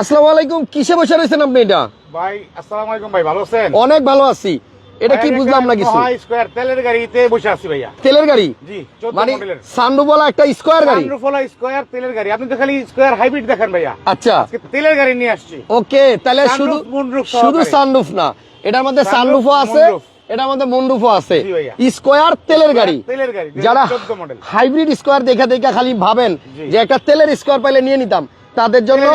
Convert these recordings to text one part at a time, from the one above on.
আসসালামু আলাইকুম কিসে বসে রয়েছেন আপনি এটা? ভাই আসসালামু আলাইকুম ভাই ভালো আছেন? অনেক ভালো আছি। এটা কি বুঝলাম না কিছু? স্কয়ার তেলের গাড়িতে বসে আছি ভাইয়া। তেলের গাড়ি? জি 14 মানে একটা স্কোয়ার গাড়ি? সানরুফওয়ালা স্কয়ার তেলের গাড়ি। আপনি তো খালি স্কয়ার হাইব্রিড দেখেন ভাইয়া। আচ্ছা। তেলের গাড়ি নিয়ে আসছি। ওকে তাহলে শুধু শুধু সানরুফ না এটার মধ্যে সানরুফও আছে। এটার মধ্যে মুন্ডুফও আছে। স্কোয়ার তেলের গাড়ি। তেলের গাড়ি যারা হাইব্রিড স্কোয়ার দেখে দেখে খালি ভাবেন যে একটা তেলের স্কোয়ার পাইলে নিয়ে নিতাম। তাদের জন্য।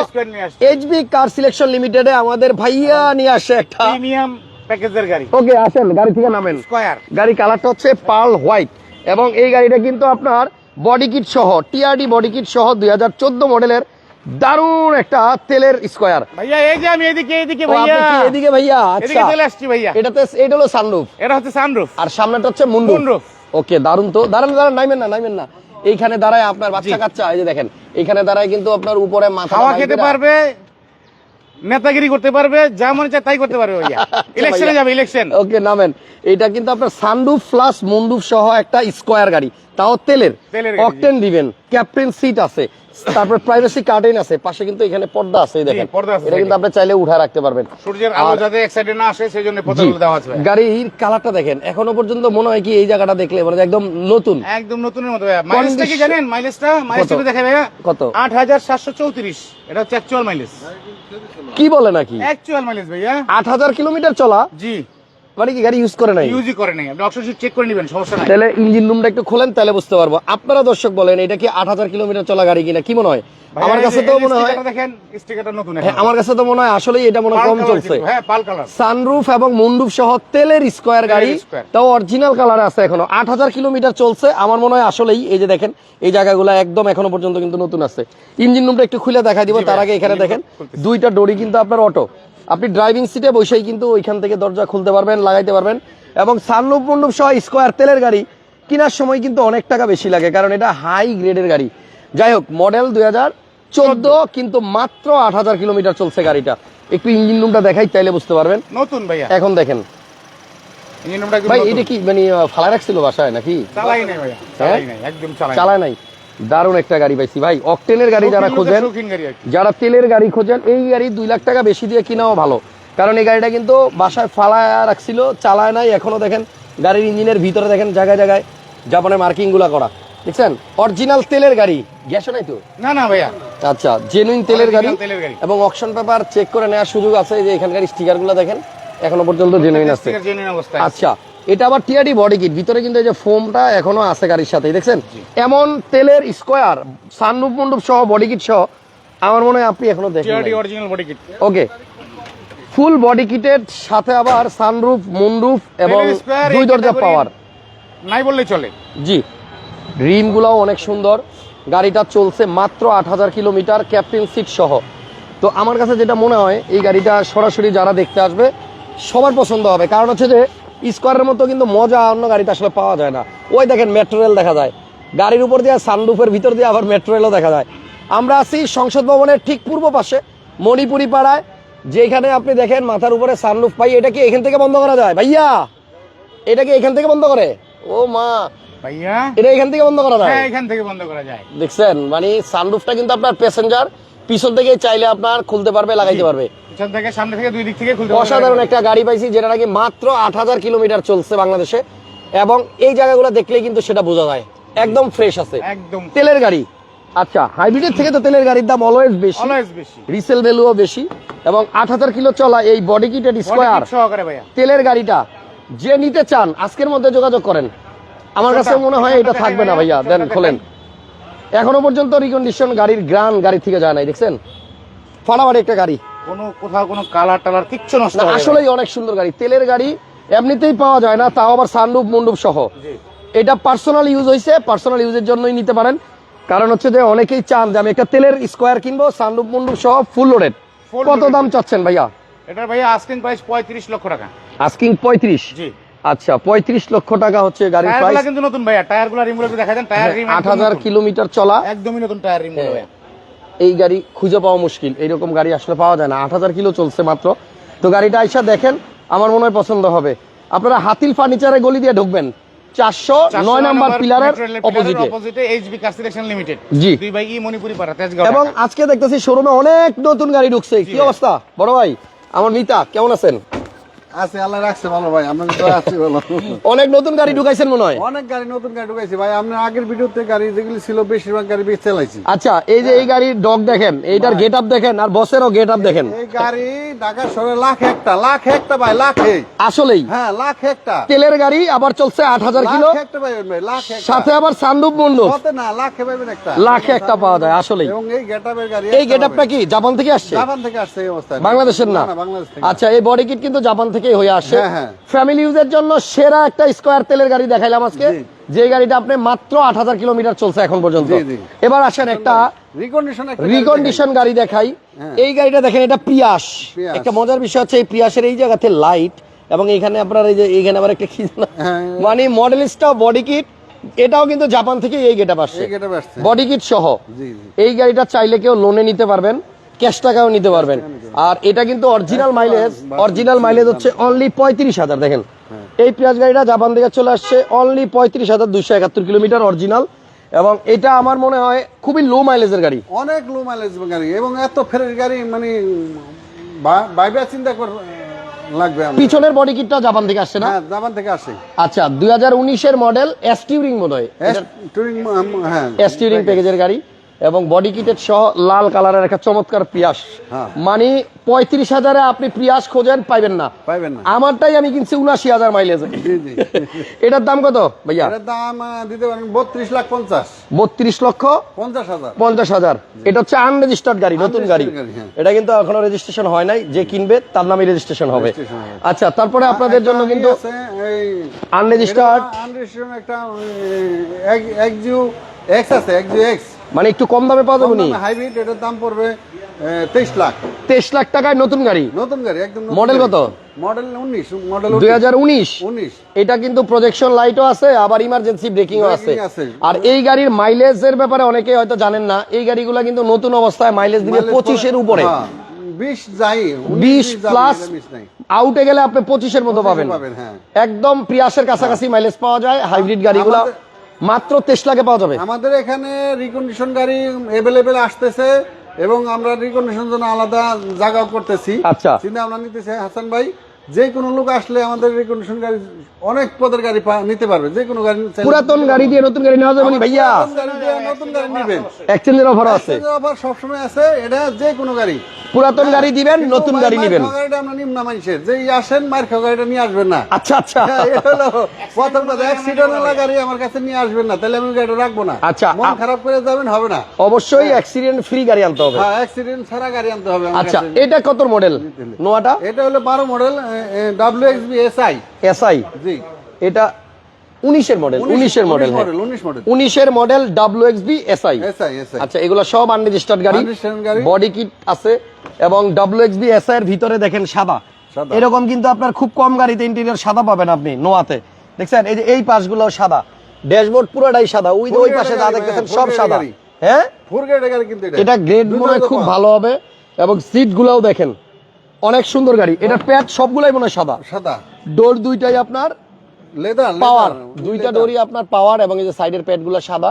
এইচবি কার সিলেকশন লিমিটেডে আমাদের ভাইয়া নিয়ে আসে একটা। প্রিমিয়াম প্যাকেজের গাড়ি। ওকে আসেন গাড়ি থেকে নামেন। স্কয়ার গাড়ি কালারটা হচ্ছে পার্ল হোয়াইট এবং এই গাড়িটা কিন্তু আপনার বডি কিট সহ টিআরডি বডি কিট সহ দুই হাজার চৌদ্দ মডেলের দারুণ একটা তেলের স্কোয়ার ভাইয়া এই যে আমি এদিকে এদিকে ভাইয়া। এদিকে ভাইয়া? এদিকে আচ্ছা। চলে আসছি ভাইয়া। এটাতে এটা হলো সানরুফ এটা হচ্ছে সানরুফ আর সামনেটা হচ্ছে মুন্ডু Moonroof। ওকে দারুণ তো। দাঁড়ান দাঁড়ান নাইবেন না নাইবেন না। এইখানে দাঁড়ায় আপনার বাচ্চা কাচ্চা এই যে দেখেন এখানে দাঁড়ায় কিন্তু আপনার উপরে মাথা খাওয়া খেতে পারবে নেতাগিরি করতে পারবে যা মনে চায় তাই করতে পারবে ইলেকশনে যাবে ইলেকশন ওকে নামেন। এটা কিন্তু আপনার সানরুফ প্লাস মন্ডুফ সহ একটা স্কোয়ার গাড়ি তাও তেলের। তেলের অকটেন দিবেন ক্যাপ্টেন সিট আছে। তারপর প্রাইভেসি কার্টেন আছে পাশে কিন্তু এখানে পর্দা আছে দেখেন। পর্দা আছে এটা কিন্তু আপনি চাইলে উঠা রাখতে পারবেন। সূর্যের আলো যাতে এক সাইডে না আসে সেই জন্য জি, পর্দাগুলো দেওয়া আছে। গাড়ির কালারটা দেখেন এখনও পর্যন্ত মনে হয় কি এই জায়গাটা দেখলে মানে একদম নতুন। একদম নতুনের মতো মাইলেজটা কি জানেন? মাইলেজটা মাইলেজটা কত? দেখে ভাইয়া। কত? আট হাজার সাতশো চৌত্রিশ। এটা হচ্ছে অ্যাকচুয়াল মাইলেজ কি বলে নাকি? অ্যাকচুয়াল মাইলেজ ভাইয়া। আট হাজার কিলোমিটার চলা? জি। মানে কি গাড়ি ইউজ করে নাই? ইউজই করে নাই। আপনি অপশন চেক করে নেবেন সমস্যা নাই। তাহলে ইঞ্জিন রুমটা একটু খোলেন তাহলে বুঝতে পারব। আপনারা দর্শক বলেন এটা কি আট হাজার কিলোমিটার চলা গাড়ি কিনা কি মনে হয়? আমার কাছে তো মনে হয় দেখেন স্টিকারটা নতুন হ্যাঁ, আমার কাছে তো মনে হয় আসলেই এটা মনে কম চলছে। হ্যাঁ পাল কালার সানরুফ এবং মুন্ডুফ সহ তেলের স্কোয়ার গাড়ি তাও অরিজিনাল কালার আছে এখনও। আট হাজার কিলোমিটার চলছে আমার মনে হয় আসলেই এই যে দেখেন এই জায়গাগুলো একদম এখনও পর্যন্ত কিন্তু নতুন আছে। ইঞ্জিন রুমটা একটু খুলে দেখা দিব তার আগে এখানে দেখেন দুইটা ডোরি কিন্তু আপনার অটো আপনি ড্রাইভিং সিটে বসেই কিন্তু ওইখান থেকে দরজা খুলতে পারবেন লাগাইতে পারবেন। এবং সানরুফ মুন্ডুফ সহ স্কোয়ার তেলের গাড়ি কেনার সময় কিন্তু অনেক টাকা বেশি লাগে কারণ এটা হাই গ্রেডের গাড়ি। যাই হোক মডেল দুই হাজার চোদ্দ কিন্তু মাত্র আট হাজার কিলোমিটার চলছে গাড়িটা। একটু ইঞ্জিন রুমটা দেখাই চাইলে বুঝতে পারবেন। নতুন ভাইয়া। এখন দেখেন। ভাই এটা কি মানে ফালা রাখছিল বাসায় নাকি? চালাই নাই ভাইয়া চালাই নাই একদম চালাই নাই। দারুণ একটা গাড়ি পাইছি ভাই। অকটেনের গাড়ি যারা খোঁজেন। যারা তেলের গাড়ি খোঁজেন এই গাড়ি দুই লাখ টাকা বেশি দিয়ে কিনাও ভালো। কারণ এই গাড়িটা কিন্তু বাসায় ফালায় রাখছিল চালায় নাই এখনও দেখেন গাড়ির ইঞ্জিনের ভিতরে দেখেন জায়গায় জায়গায় জাপানের মার্কিংগুলা করা। দেখছেন? অরিজিনাল তেলের গাড়ি। গ্যাসও নাই তো? না না ভাইয়া। আচ্ছা জেনুইন তেলের গাড়ি। এবং অকশন পেপার চেক করে নেওয়ার সুযোগ আছে যে এখানকার স্টিকারগুলো দেখেন এখনও পর্যন্ত জেনুইন আছে। আচ্ছা এটা আবার টিআরডি বডি কিট ভিতরে কিন্তু এই যে ফোমটা এখনও আছে গাড়ির সাথে দেখছেন? এমন তেলের স্কোয়ার সানরুফ মন্ডুপ সহ বডি কিট সহ আমার মনে হয় আপনি এখনও দেখেন TRD original body kit okay full body কিটের সাথে আবার সানরুফ মুন্ডুফ এবং দুই দরজা পাওয়ার নাই বললেই চলে। জি। রিমগুলোও অনেক সুন্দর। গাড়িটা চলছে মাত্র আট হাজার কিলোমিটার ক্যাপ্টেন সিট সহ। তো আমার কাছে যেটা মনে হয় এই গাড়িটা সরাসরি যারা দেখতে আসবে সবার পছন্দ হবে। কারণ হচ্ছে যে স্কোয়ারের মতো কিন্তু মজা অন্য গাড়িতে আসলে পাওয়া যায় না। ওই দেখেন মেট্রো রেল দেখা যায়। গাড়ির উপর দিয়ে সানরুফের ভিতর দিয়ে আবার মেট্রো রেলও দেখা যায়। আমরা আছি সংসদ ভবনের ঠিক পূর্ব পাশে মণিপুরি পাড়ায় যেখানে আপনি দেখেন মাথার উপরে সানরুফ পাই এটা কি এখান থেকে বন্ধ করা যায়? ভাইয়া! এটা কি এখান থেকে বন্ধ করে? ও মা! ভাইয়া? এটা এখান থেকে বন্ধ করা যায়? হ্যাঁ এখান থেকে বন্ধ করা যায়। দেখছেন? মানে সানরুফটা কিন্তু আপনার প্যাসেঞ্জার পিছন থেকে চাইলে আপনার খুলতে পারবে লাগাইতে পারবে। পিছন থেকে সামনে থেকে দুই দিক থেকে খুলতে পারবে। অসাধারণ একটা গাড়ি পাইছি যেটা নাকি মাত্র আট হাজার কিলোমিটার চলছে বাংলাদেশে। এবং এই জায়গাগুলো দেখলেই কিন্তু সেটা বোঝা যায়। একদম ফ্রেশ আছে। একদম তেলের গাড়ি। আচ্ছা হাইব্রিডের থেকে তো তেলের গাড়ির দাম অলওয়েজ বেশি। অলওয়েজ বেশি। রিসেল ভ্যালুও বেশি। এবং আট হাজার কিলো চলা এই বডি কিটেড স্কোয়ার তেলের গাড়িটা যে নিতে চান আজকের মধ্যে যোগাযোগ করেন। আমার কাছে মনে হয় এটা থাকবে না ভাইয়া দেন খোলেন। এখনও পর্যন্ত রিকন্ডিশন গাড়ির গ্রান গাড়ি থেকে যায় নাই দেখছেন? ফাটাফাটি একটা গাড়ি। কোনো কোথাও কোনো কালার টালার কিচ্ছু নষ্ট আসলেই অনেক সুন্দর গাড়ি। তেলের গাড়ি এমনিতেই পাওয়া যায় না তাও আবার সানরুফ মন্ডুপ সহ। এটা পার্সোনাল ইউজ হয়েছে পার্সোনাল ইউজের জন্যই নিতে পারেন। কারণ হচ্ছে যে অনেকেই চান যে আমি একটা তেলের স্কোয়ার কিনবো সানরুফ মন্ডুপ সহ ফুল লোডেড কত দাম চাচ্ছেন ভাইয়া? এটার ভাইয়া আস্কিং প্রাইস পঁয়ত্রিশ লক্ষ টাকা। আস্কিং পঁয়ত্রিশ? জি। আচ্ছা পঁয়ত্রিশ লক্ষ টাকা হচ্ছে গাড়ির প্রাইস কিন্তু নতুন ভাইয়া টায়ারগুলো রিমগুলো একটু দেখা দেন টায়ার রিম আট হাজার কিলোমিটার চলা। একদমই নতুন টায়ার রিমগুলো হ্যাঁ। ভাইয়া। এই গাড়ি খুঁজে পাওয়া মুশকিল এইরকম গাড়ি আসলে পাওয়া যায় না। আট হাজার কিলো চলছে মাত্র। তো গাড়িটা আইসা দেখেন আমার মনে হয় পছন্দ হবে। আপনারা হাতিল ফার্নিচারে গলি দিয়ে ঢুকবেন। চারশো নয় নাম্বার পিলারের অপোজিটে এইচবি লিমিটেড জি। দুই ভাই ই মণিপুরি পাড়া তেজগাঁও এবং আজকে দেখতেছি শোরুমে অনেক নতুন গাড়ি ঢুকছে। কি অবস্থা? বড় ভাই আমার মিতা কেমন আছেন? আছে আল্লাহ রাখছে ভালো ভাই আপনাকে তো আছে ভালো। অনেক নতুন গাড়ি ঢুকাইছেন মনে হয়? অনেক গাড়ি নতুন গাড়ি ঢুকাইছি ভাই আপনার আগের ভিডিওতে গাড়ি যেগুলি ছিল বেশিরভাগ গাড়ি বেশ চালাইছি। আচ্ছা এই যে এই গাড়ির ডগ দেখেন এইটার গেট আপ দেখেন আর বসেরও গেট আপ দেখেন। এই গাড়ি ঢাকা শহরে লাখ একটা লাখ একটা ভাই লাখে আসলেই? হ্যাঁ লাখ একটা। তেলের গাড়ি আবার চলছে আট হাজার কিলো। সাথে আবার কত না লাখে একটা লাখে একটা পাওয়া যায় আসলেই। এবং এই গেটআপের গাড়ি এই গেট আপটা কি জাপান থেকে আসছে? জাপান থেকে আসছে এই অবস্থায়। বাংলাদেশের না? বাংলাদেশ আচ্ছা এই বডি কিট কিন্তু জাপান থেকেই হয়ে আসে হ্যাঁ, হ্যাঁ। ফ্যামিলি ইউজের জন্য সেরা একটা স্কোয়ার তেলের গাড়ি দেখাইলাম আজকে যে গাড়িটা আপনি মাত্র আট হাজার কিলোমিটার চলছে এখন পর্যন্ত। এবার আসেন একটা রিকন্ডিশন গাড়ি দেখাই হ্যাঁ। এই গাড়িটা দেখেন এটা প্রিয়াস প্রিয়াস। একটা মজার বিষয় হচ্ছে এই প্রিয়াসের এই জায়গাতে লাইট এবং এখানে আপনার এই যে এখানে আবার একটা কি? হ্যাঁ। মানে মডেলিস্টটা বডি কিট এটাও কিন্তু জাপান থেকে এই গেটা আসছে বডি কিট সহ। এই গাড়িটা চাইলে কেউ লোনে নিতে পারবেন ক্যাশ টাকাও নিতে পারবেন। আর এটা কিন্তু অরিজিনাল মাইলেজ অরিজিনাল মাইলেজ হচ্ছে অনলি পঁয়ত্রিশ হাজার দেখেন। এই পেঁয়াজ গাড়িটা জাপান থেকে চলে আসছে অনলি পঁয়ত্রিশ হাজার দুইশো একাত্তর কিলোমিটার অরিজিনাল এবং এটা আমার মনে হয় খুবই লো মাইলেজের গাড়ি। অনেক লো মাইলেজ গাড়ি এবং এত ফ্রেশ গাড়ি মানে বাইবে চিন্তা কর লাগবে পিছনের বডি কিটটা জাপান থেকে আসছে না? হ্যাঁ জাপান থেকে আসে। আচ্ছা দুই হাজার উনিশের মডেল এসটিউরিং মনে হয় এস- টুরিং হ্যাঁ। এসটিউরিং প্যাকেজের গাড়ি। এবং বডি কিটের সহ লাল কালারের একটা চমৎকার প্রিয়াস হ্যাঁ। মানে পঁয়ত্রিশ হাজারে আপনি প্রিয়াস খোঁজেন পাইবেন না। পাইবেন না। আমারটাই আমি কিনছি উনাশি হাজার মাইলেজ এটার দাম কত ভাইয়া? এটার দাম দিতে পারেন বত্রিশ লাখ পঞ্চাশ। বত্রিশ লক্ষ পঞ্চাশ হাজার। পঞ্চাশ হাজার। এটা হচ্ছে আনরেজিস্টার্ড গাড়ি নতুন গাড়ি। হ্যাঁ। এটা কিন্তু এখনও রেজিস্ট্রেশন হয় নাই। যে কিনবে তার নামে রেজিস্ট্রেশন হবে। আচ্ছা তারপরে আপনাদের জন্য কিন্তু আনরেজিস্টার্ড আনরেজিস্টার্ড একটা এক্সিউ এক্স আছে এক্সিউ এক্স মানে একটু কম দামে পাওয়া যাবে নি হাইব্রিড এটার দাম পড়বে তেইশ লাখ। তেইশ লাখ টাকায় নতুন গাড়ি? নতুন গাড়ি একদম Model কত? মডেল উনিশ মডেল দুই হাজার উনিশ? উনিশ। এটা কিন্তু প্রজেকশন লাইটও আছে আবার ইমার্জেন্সি ব্রেকিংও আছে। আর এই গাড়ির মাইলেজের ব্যাপারে অনেকেই হয়তো জানেন না এই গাড়িগুলো কিন্তু নতুন অবস্থায় মাইলেজ দিবে পঁচিশের উপরে। হ্যাঁ, বিশ যাই বিশ প্লাস আউটে গেলে আপনি পঁচিশের মতো পাবেন। পাবেন হ্যাঁ। একদম প্রিয়াসের কাছাকাছি মাইলেজ পাওয়া যায় হাইব্রিড গাড়িগুলো। মাত্র তেইশ লাখে পাওয়া যাবে। আমাদের এখানে রিকন্ডিশন গাড়ি অ্যাভেলেবেল আসতেছে এবং আমরা রিকন্ডিশন জন্য আলাদা জায়গা করতেছি। আচ্ছা। চিন্তা আমরা নিতেছি হাসান ভাই। যে কোনো লোক আসলে আমাদের রিকন্ডিশন গাড়ি অনেক পদের গাড়ি নিতে পারবে। যে কোনো গাড়ি পুরাতন গাড়ি দিয়ে নতুন গাড়ি নেওয়া যাবে নি ভাইয়া? পুরাতন গাড়ি দিয়ে নতুন গাড়ি নিবেন। এক্সচেঞ্জের অফার আছে। অফার সবসময় আছে এটা যে কোনো গাড়ি। পুরাতন গাড়ি দিবেন নতুন গাড়ি নিবেন। গাড়িটা আমরা নিম্ন মানুষের। যে আসেন মার খাওয়া গাড়িটা নিয়ে আসবেন না। আচ্ছা আচ্ছা। হ্যাঁ, এটা হলো প্রথম কথা অ্যাক্সিডেন্ট হলো গাড়ি আমার কাছে নিয়ে আসবেন না তাহলে আমি গাড়িটা রাখব না। আচ্ছা, মন খারাপ করে যাবেন হবে না। অবশ্যই অ্যাক্সিডেন্ট ফ্রি গাড়ি আনতে হবে। হ্যাঁ অ্যাক্সিডেন্ট ছাড়া গাড়ি আনতে হবে আচ্ছা এটা কত মডেল নোয়াটা? এটা হলো বারো মডেল এসআই জি. এটা উনিশের মডেল উনিশের মডেল মডেল উনিশের model W X B SI আচ্ছা এগুলো সব আনরেজিস্টার্ড গাড়ি। বডি কিট আছে। এবং ডাব্লিউ এক্স বি এসআই এর ভিতরে দেখেন সাদা। এরকম কিন্তু আপনার খুব কম গাড়িতে ইন্টেরিয়র সাদা পাবেন আপনি নোয়াতে। দেখছেন? এই যে এই পাশগুলো সাদা। ড্যাশবোর্ড পুরোটাই সাদা। ওই যে ওই পাশে যা দেখতেছেন হ্যাঁ, সব সাদা। হ্যাঁ? এটা। গ্রেড মনে খুব ভালো হবে। এবং সিট গুলাও দেখেন। অনেক সুন্দর গাড়ি। এটা প্যাড সবগুলাই মনে হয় সাদা। সাদা। ডোর দুইটাই আপনার লেদার পাওয়ার। দুইটা ডোরই আপনার পাওয়ার এবং এই যে সাইডের প্যাডগুলো সাদা।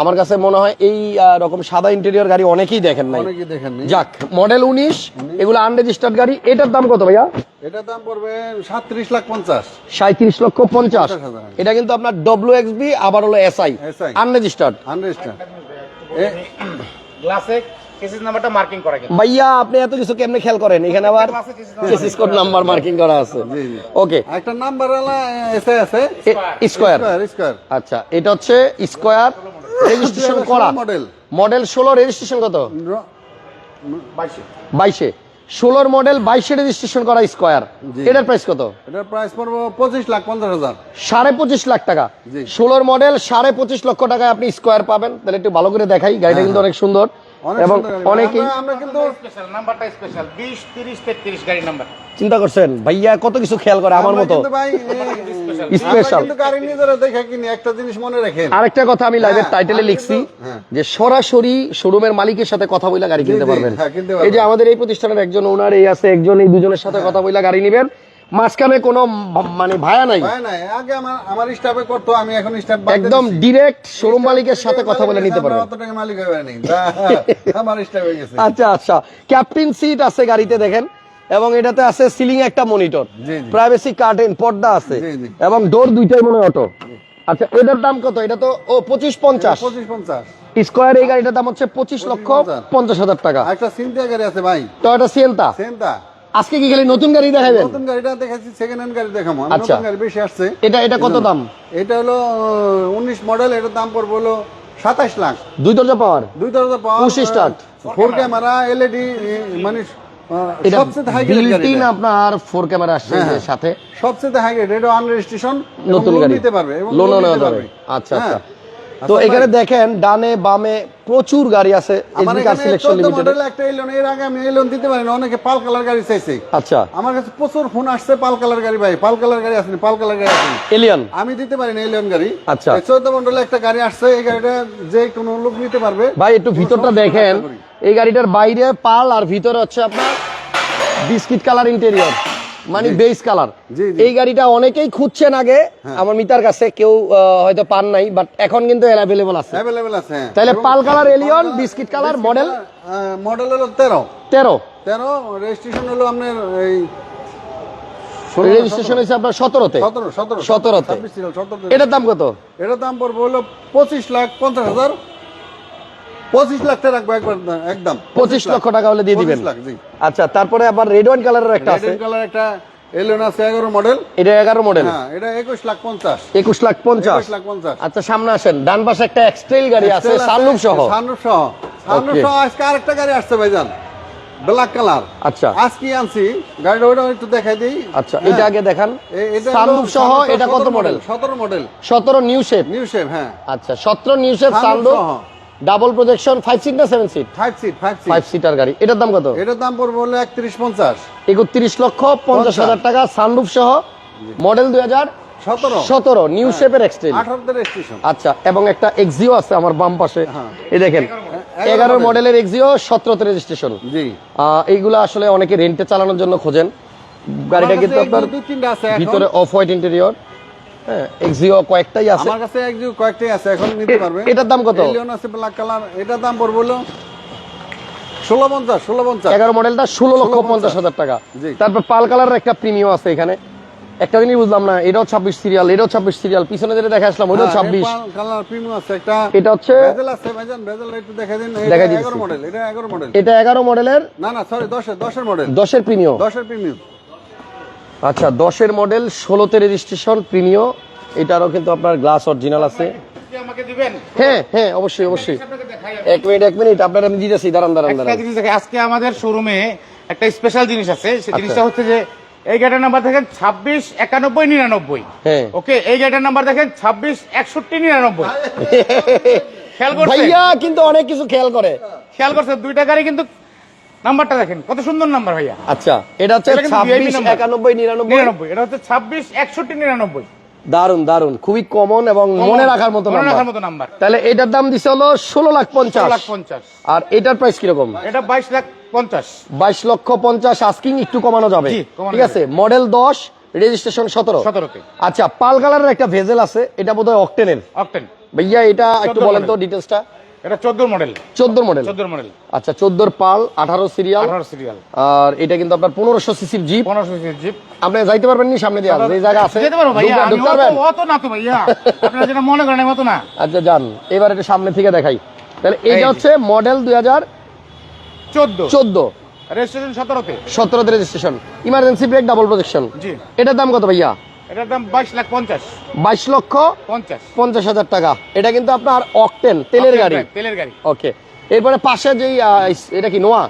আমার কাছে মনে হয় এই রকম সাদা ইন্টেরিয়র গাড়ি অনেকেই দেখেন নাই। অনেকে দেখেননি যাক মডেল উনিশ এগুলো আনরেজিস্টার্ড গাড়ি। এটার দাম কত ভাইয়া? এটার দাম পড়বে সাতত্রিশ লাখ পঞ্চাশ। সাঁত্রিশ লক্ষ পঞ্চাশ। 50,000 এটা কিন্তু আপনার ডব্লিউ এক্স বি আবার হলো এসআই SI আনরেজিস্টার্ড আনরেজিস্টার্ড গ্লাসে কেসিস নাম্বারটা মার্কিং করা গেছে ভাইয়া আপনি এত কিছু কেমনে খেয়াল করেন? এখানে আবার কোড নাম্বার মার্কিং করা আছে। ওকে একটা নাম্বার এসে আছে স্কোয়ার স্কোয়ার আচ্ছা এটা হচ্ছে স্কোয়ার রেজিস্ট্রেশন করা। মডেল মডেল ষোলো রেজিস্ট্রেশন কত? বাইশে। বাইশে। ষোলোর মডেল বাইশে রেজিস্ট্রেশন করা স্কোয়ার এটার প্রাইস কত? এটার প্রাইস পড়বে পঁচিশ লাখ পঞ্চাশ হাজার। সাড়ে পঁচিশ লাখ টাকা। ষোলোর মডেল সাড়ে পঁচিশ লক্ষ টাকায় আপনি স্কোয়ার পাবেন। তাহলে একটু ভালো করে দেখাই। গাড়িটা কিন্তু অনেক সুন্দর। এবং অনেকেই আমরা- আমরা কিন্তু স্পেশাল নাম্বারটা স্পেশাল বিশ তিরিশ তেত্রিশ গাড়ির নাম্বার চিন্তা করছেন? ভাইয়া কত কিছু খেয়াল করে আমার মতো? স্পেশাল একটা জিনিস মনে রাখেন। আরেকটা কথা আমি লাইভের হ্যাঁ, টাইটেলে লিখছি হ্যাঁ। যে সরাসরি শোরুমের মালিকের সাথে কথা বলে গাড়ি কিনতে পারবেন। হ্যাঁ, এই যে আমাদের এই প্রতিষ্ঠানের একজন ওনার এই আছে একজন এই দুজনের সাথে কথা বলে গাড়ি নেবেন। মাঝখানে কোনো মানে ভায়া নাই। আগে আমার আমার স্টাফে করতো আমি এখন স্টাফ একদম ডিরেক্ট শোরুম মালিকের সাথে কথা বলে নিতে পারবেন অত টাকা মালিক নেই আমার স্টাফ গেছে। আচ্ছা আচ্ছা। ক্যাপ্টেন সিট আছে গাড়িতে দেখেন। এবং এটাতে আছে সিলিং একটা মনিটর। প্রাইভেসি কার্টেন পর্দা আছে। এবং ডোর দুইটাই মনে হয় অটো আচ্ছা এটার দাম কত? এটা তো ও পঁচিশ পঞ্চাশ। পঁচিশ পঞ্চাশ। স্কোয়ার এই গাড়িটার দাম হচ্ছে পঁচিশ লক্ষ পঞ্চাশ। হাজার টাকা। একটা সিনথিয়া গাড়ি আছে ভাই। টয়োটা সিয়েন্তা সেনটা আজকে কি খালি নতুন গাড়ি দেখাবেন নতুন গাড়িটা দেখাচ্ছি সেকেন্ড হ্যান্ড গাড়ি দেখাবো আচ্ছা। নতুন গাড়ি বেশি আসছে এটা এটা কত দাম এটা হলো উনিশ মডেল এটার দাম পড়বে হলো সাতাশ লাখ দুই দরজা পাওয়ার দুই দরজা power push start. Four camera LED মানে। আপনার ফোর ক্যামেরা আসছে হ্যাঁ, হ্যাঁ। সাথে সবচেয়ে হাই গ্রেড এটা আনরেজিস্ট্রেশন নতুন গাড়ি নিতে পারবে এবং নেওয়া নিতে যাবে পারবে। আচ্ছা হ্যাঁ। আচ্ছা তো আচ্ছা, এখানে দেখেন ডানে বামে প্রচুর গাড়ি আছে আমার কার সিলেকশন 14 লিমিটেড মডেল একটা এলোন এর আগে আমি এলোন দিতে পারি না অনেকে পাল কালার গাড়ি চাইছে। আচ্ছা। আমার কাছে প্রচুর ফোন আসছে পাল কালার গাড়ি ভাই। পাল কালার গাড়ি আসেনি পাল কালার গাড়ি আছে এলিয়ন আমি দিতে পারি না এলিয়ন গাড়ি। আচ্ছা। চৌদ্দ মন্ডলে একটা গাড়ি আসছে এই গাড়িটা যে কোনো লোক নিতে পারবে। ভাই একটু ভিতরটা দেখেন। এই গাড়িটার বাইরে পাল আর ভিতরে হচ্ছে আপনার বিস্কিট কালার ইন্টেরিয়র মানে বেস কালার। এই গাড়িটা অনেকেই খুঁজছেন আগে। আমার মিতার কাছে কেউ হয়তো পান নাই বাট এখন কিন্তু অ্যাভেলেবল আছে। অ্যাভেলেবেল আছে হ্যাঁ। তাহলে pearl colour Allion biscuit colour model model হলো তেরো। তেরো? তেরো রেজিস্ট্রেশন হলো আপনার এই রেজিস্ট্রেশন হয়েছে আপনার সতেরোতে? সতেরো সতেরো সতেরোতে। এটার দাম কত? এটার দাম পড়বে হলো পঁচিশ লাখ পঞ্চাশ হাজার পঁচিশ লাখ টাকা রাখব একবার একদম। পঁচিশ লক্ষ টাকা হলে দিয়ে দিবেন। 25 লাখ জি। আচ্ছা তারপরে আবার রেড ওয়াইন কালারের একটা আছে। কালার একটা এলিয়ন আছে এগারো মডেল এটা এগারো মডেল হ্যাঁ এটা একুশ লাখ পঞ্চাশ। একুশ লাখ পঞ্চাশ। লাখ পঞ্চাশ। আচ্ছা সামনে আসেন। ডান পাশে একটা গাড়ি আছে Excel আছে, সানরুফ সহ। Sunroof সহ। সানরুফ সহ আজকে আরেকটা গাড়ি আসছে ভাইজান। ব্ল্যাক কালার আচ্ছা। আজকে আনছি। গাড়িটা ওইটা একটু দেখাই দিই। আচ্ছা এটা আগে দেখান। এটা সানরুফ সহ এটা কত মডেল সতেরো মডেল সতেরো নিউ শেপ নিউ শেপ হ্যাঁ। আচ্ছা সতেরো new shape sunroof. Double projection five seat no seven seat five seat five five seat seater গাড়ি। এটার দাম কত? এটার দাম পড়বে হলো একত্রিশ পঞ্চাশ। একত্রিশ লক্ষ পঞ্চাশ হাজার টাকা সানরুফ সহ মডেল দুই হাজার সতেরো। সতেরো নিউ শেপের এক্সট্রেল আঠারোতে রেজিস্ট্রেশন আচ্ছা এবং একটা এক্সিও আছে আমার বাম পাশে। হ্যাঁ। এই দেখেন এগারো এগারো model। মডেলের এক্সিও সতেরোতে রেজিস্ট্রেশন জি। এইগুলো আসলে অনেকে রেন্টে চালানোর জন্য খোঁজেন। গাড়িটা কিন্তু আপনার ভিতরে অফ হোয়াইট ইন্টেরিয়র এক্সিও কয়েকটাই আছে। আমার কাছে এক কয়েকটাই আছে এখন নিতে পারবে। এটার দাম কত? এলিয়ন আছে ব্ল্যাক কালার এটার দাম পড়বে হলো ষোলো পঞ্চাশ ষোলো পঞ্চাশ। এগারো মডেলটা ষোলো লক্ষ পঞ্চাশ হাজার টাকা। তারপর পাল কালারের একটা প্রিমিয়াম আছে এখানে। একটা জিনিস বুঝলাম না এটাও ছাব্বিশ সিরিয়াল এটাও ছাব্বিশ সিরিয়াল পিছনে যেটা দেখে আসলাম ওইটাও ছাব্বিশ। কালার প্রিমিয়াম আছে এটা হচ্ছে এটা এগারো মডেলের না না সরি দশের দশের মডেল। দশের প্রিমিয়ম দশের প্রিমিয়াম আচ্ছা দশের মডেল ষোলোতে রেজিস্ট্রেশন প্রিমিয় এটারও কিন্তু আপনার গ্লাস অরিজিনাল আছে। হ্যাঁ হ্যাঁ অবশ্যই অবশ্যই। এক মিনিট এক মিনিট আপনার আমি দিতেছি দাঁড়ান দাঁড়ান দাঁড়ান। আজকে আমাদের শোরুমে একটা স্পেশাল জিনিস আছে সেই আচ্ছা। জিনিসটা হচ্ছে যে এই গাড়ির নাম্বার দেখেন ছাব্বিশ একানব্বই নিরানব্বই। হ্যাঁ। ওকে এই গাড়ির নাম্বার দেখেন ছাব্বিশ একষট্টি নিরানব্বই। খেয়াল কিন্তু অনেক কিছু খেয়াল করে। খেয়াল করছেন? দুইটা গাড়ি কিন্তু নাম্বারটা দেখেন কত সুন্দর নাম্বার ভাইয়া। আচ্ছা এটা হচ্ছে এটা ছাব্বিশ একানব্বই নিরানব্বই? নিরানব্বই এটা হচ্ছে ছাব্বিশ একষট্টি নিরানব্বই। দারুণ দারুণ খুবই কমন এবং মনে রাখার মতো মনে রাখার মতো নাম্বার তাহলে এটার দাম দিছে হলো ষোলো লাখ পঞ্চাশ। লাখ পঞ্চাশ। আর এটার প্রাইস কীরকম? এটা বাইশ লাখ পঞ্চাশ। বাইশ লক্ষ পঞ্চাশ আস্কিং একটু কমানো যাবে। ঠিক আছে মডেল দশ রেজিস্ট্রেশন সতেরো। সতেরোতে। আচ্ছা পাল কালারের একটা ভেজেল আছে এটা বোধহয় অক্টেনের অক্টেন ভাইয়া এটা একটু বলেন তো। ডিটেলসটা এটা চোদ্দ মডেল চোদ্দ মডেল চোদ্দ মডেল আচ্ছা চোদ্দোর পাল আঠারো সিরিয়াল আঠারো সিরিয়াল আর এটা কিন্তু আপনার পনেরোশো সিসির জিপ পনেরোশো জিপ আপনি যাইতে পারবেন নি সামনে দিয়ে? যে জায়গা আছে। যেতে পারব ভাইয়া আমি অত- না তো ভাইয়া। আপনারা যেটা মনে করেন আমি না। আচ্ছা যান। এবার এটা সামনে থেকে দেখাই। তাহলে এটা হচ্ছে মডেল দুই হাজার রেজিস্ট্রেশন সতেরোতে। সতেরোতে registration emergency brake double protection জি। এটার দাম কত ভাইয়া? এটার দাম বাইশ লাখ পঞ্চাশ। বাইশ লক্ষ পঞ্চাশ। পঞ্চাশ হাজার টাকা। এটা কিন্তু আপনার অকটেন তেলের গাড়ি। তেলের গাড়ি। ওকে। এরপরে পাশে যেই এটা কি নোয়া?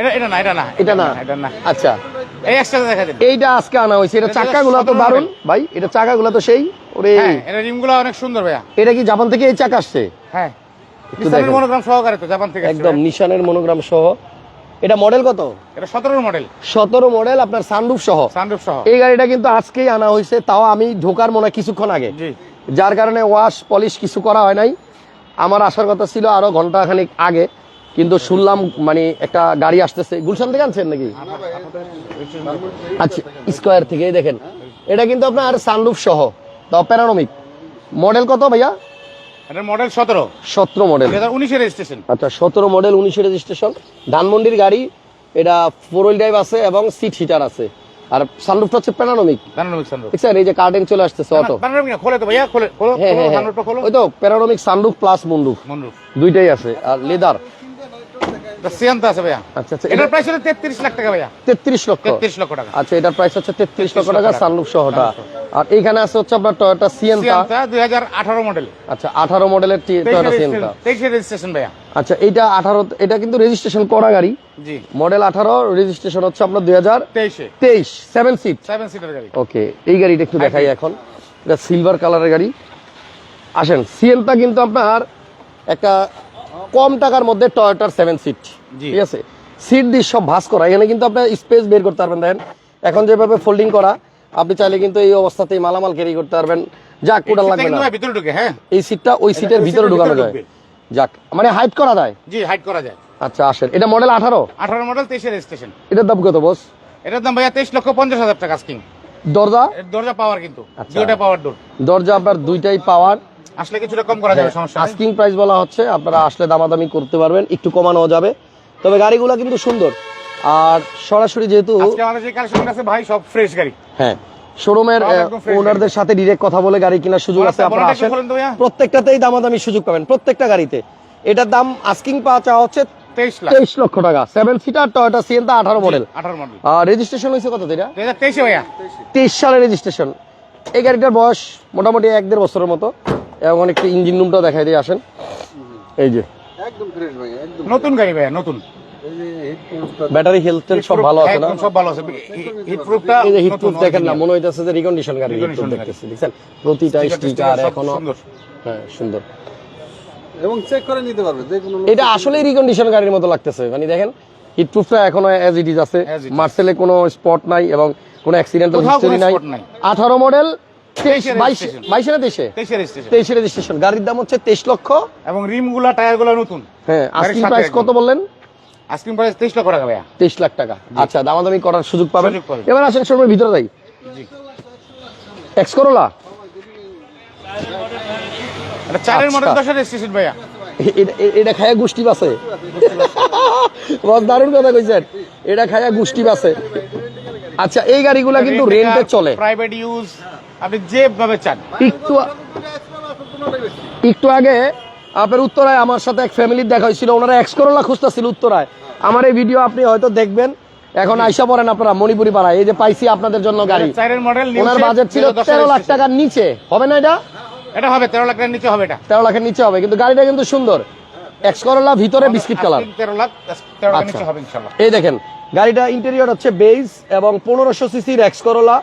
এটা এটা না এটা না এটা না? এটা না। আচ্ছা। এই এক্সট্রা দেখা দিন। এইটা আজকে আনা হয়েছে। এটা চাকাগুলো তো দারুণ ভাই। এটা চাকাগুলো তো সেই ওরে। হ্যাঁ এটা রিমগুলো অনেক সুন্দর ভাইয়া। এটা কি জাপান থেকে এই চাকা আসছে? হ্যাঁ। মনোগ্রাম সহকারে তো জাপান থেকে একদম নিশানের মনোগ্রাম সহ। এটা মডেল কত? এটা সতেরো মডেল সতেরো মডেল আপনার সানরুফ সহ। সানরুফ সহ। এই গাড়িটা কিন্তু আজকেই আনা হয়েছে তাও আমি ঢোকার মনে হয় কিছুক্ষণ আগে। যার কারণে ওয়াশ পলিশ কিছু করা হয় নাই। আমার আসার কথা ছিল আরও ঘণ্টা খানিক আগে কিন্তু শুনলাম মানে একটা গাড়ি আসতেছে। গুলশান থেকে আনছেন নাকি? আচ্ছা স্কোয়ার থেকে দেখেন। এটা কিন্তু আপনার সানরুফ সহ তাও প্যারানমিক মডেল কত ভাইয়া? এটা মডেল মডেল রেজিস্ট্রেশন আচ্ছা মডেল রেজিস্ট্রেশন ধানমন্ডির গাড়ি এটা ফোর হুইল ড্রাইভ আছে এবং সিট হিটার আছে। আর সানরুফটা হচ্ছে প্যানানোমিক স্যার সানরুফ এই যে কার্টেন চলে আসতেছে অটো প্যানোরামিক না খোলে তো ভাইয়া খোলে খোলো সানরুফটা খোলো। ওই তো প্যারানমিক সানরুফ প্লাস মনরুফ দুইটাই আছে আর লেদার সিয়ান্ত আছে ভাইয়া। আচ্ছা আচ্ছা এটার প্রাইস লাখ টাকা ভাইয়া। তেত্রিশ লক্ষ। তেত্রিশ লক্ষ টাকা। আচ্ছা এটার প্রাইস হচ্ছে তেত্রিশ লক্ষ 33 টাকা লক্ষ টাকা। সানরুফ সহটা। আর এইখানে আছে হচ্ছে আপনার টয়োটা সিয়েন্তা সিয়ান্তা মডেল আচ্ছা আঠারো মডেলের টয়োটা সিয়েন্তা তেইশের রেজিস্ট্রেশন ভাইয়া। আচ্ছা এইটা আঠারো এটা কিন্তু রেজিস্ট্রেশন করা গাড়ি। জি। মডেল আঠারো রেজিস্ট্রেশন হচ্ছে আপনার দুই হাজার তেইশে। তেইশ সেভেন সিট সেভেন সিটার গাড়ি। ওকে এই গাড়িটা একটু দেখাই এখন। এটা সিলভার কালারের গাড়ি। আসেন সিয়েন্তা কিন্তু আপনার একটা কম টাকার মধ্যে টয়োটার সেভেন সিট ঠিক আছে? সিট দিয়ে সব ভাস করা। এখানে কিন্তু আপনার স্পেস বের করতে পারবেন দেখেন। এখন যেভাবে ফোল্ডিং করা আপনি চাইলে কিন্তু এই অবস্থাতেই মালামাল ক্যারি করতে পারবেন। যাক কোটা লাগবে না। ভিতরে ঢুকে হ্যাঁ। এই সিটটা ওই সিটের ভিতরে ঢুকানো যায়। যাক মানে হাইট করা যায়? জি হাইট করা যায়। আচ্ছা আসেন। এটা মডেল আঠারো? আঠারো মডেল তেইশের রেজিস্ট্রেশন এটার দাম কত বস এটার দাম ভাইয়া তেইশ লক্ষ পঞ্চাশ হাজার টাকা স্কিম দরজা? দরজা পাওয়ার কিন্তু আচ্ছা। দুইটা পাওয়ার ডোর দরজা আপনার দুইটাই পাওয়ার আসলে কিছুটা কম করা যাবে সমস্যা আস্কিং প্রাইস বলা হচ্ছে আপনারা আসলে দামাদামি করতে পারবেন একটু কমানো যাবে। তবে গাড়িগুলো কিন্তু সুন্দর। আর সরাসরি যেহেতু আমাদের যে কালেকশন আছে ভাই সব ফ্রেশ গাড়ি। হ্যাঁ শোরুমের ওনারদের সাথে ডিরেক্ট কথা বলে গাড়ি কেনার সুযোগ আছে আপনারা আসেন। প্রত্যেকটাতেই দামাদামি সুযোগ পাবেন প্রত্যেকটা গাড়িতে। এটার দাম আস্কিং পাওয়া চাওয়া হচ্ছে তেইশ লক্ষ টাকা। সেভেন সিটার টয়োটা সিয়েন্তা আঠারো মডেল আঠারো মডেল আর রেজিস্ট্রেশন হয়েছে কত তেইশে ভাইয়া। তেইশ সালের রেজিস্ট্রেশন এই গাড়িটার বয়স মোটামুটি এক দেড় বছরের মতো এবং অনেকটা ইঞ্জিন রুমটাও দেখাই দিয়ে আসেন। এই যে। একদম ফ্রেশ ভাই একদম নতুন গাড়ি ভাইয়া নতুন। এই যে হিট প্রুফটা ব্যাটারি হেলথ সব ভালো আছে না? সব ভালো আছে। হিট প্রুফটা এই যে হিট প্রুফ দেখেন না মনে হইতেছে যে রিকন্ডিশন গাড়ি হিট প্রুফ দেখতেছি দেখছেন? প্রতিটা স্টিকার এখনও হ্যাঁ সুন্দর। এবং চেক করে নিতে পারবে যে কোনো এটা আসলে রিকন্ডিশন গাড়ির মতো লাগতেছে। মানে দেখেন হিট প্রুফটা এখনও অ্যাজ ইট ইজ আছে. মার্সেলে কোনো স্পট নাই এবং কোনো অ্যাক্সিডেন্টাল হিস্টরি নাই। spot নাই। আঠারো মডেল গাড়ির দাম হচ্ছে তেইশ লক্ষ। এবং রিমগুলা নতুন। হ্যাঁ প্রাইস কত বললেন? আইসক্রিম প্রাইস তেইশ লক্ষ টাকা ভাইয়া। তেইশ লাখ টাকা। আচ্ছা দামাদামি করার সুযোগ পাবেন। এবার আসেন শোরুমের ভিতরে যাই। এক্স করোলা চারের আচ্ছা। মডেল দশের রেজিস্ট্রেশন ভাইয়া। এটা- খায়া গোষ্ঠী বস। দারুণ কথা কইছেন। এটা খায়া গোষ্ঠী বাসে। আচ্ছা এই গাড়িগুলা কিন্তু রেন্টে চলে। প্রাইভেট ইউজ আপনি যেভাবে চান। একটু একটু আগে আপনার উত্তরায় আমার সাথে এক ফ্যামিলির দেখা হয়েছিল ওনারা এক্স করোলা খুঁজতেছিল উত্তরায়। আমার এই ভিডিও আপনি হয়তো দেখবেন। এখন আইসা পড়েন আপনারা মণিপুরি পাড়ায় এই যে পাইছি আপনাদের জন্য গাড়ি। ওনার বাজেট ছিল তেরো লাখ টাকার নিচে। হবে না এটা? এটা হবে তেরো লাখের নিচে হবে এটা। তেরো লাখের নিচে হবে কিন্তু গাড়িটা কিন্তু সুন্দর। এক্স করোলা ভিতরে বিস্কিট কালার তেরো লাখ তেরো লাখ আচ্ছা। নিচে হবে ইনশাল্লাহ। এই দেখেন গাড়িটা ইন্টেরিয়র হচ্ছে বেজ এবং পনেরোশো সিসির এক্স করোলা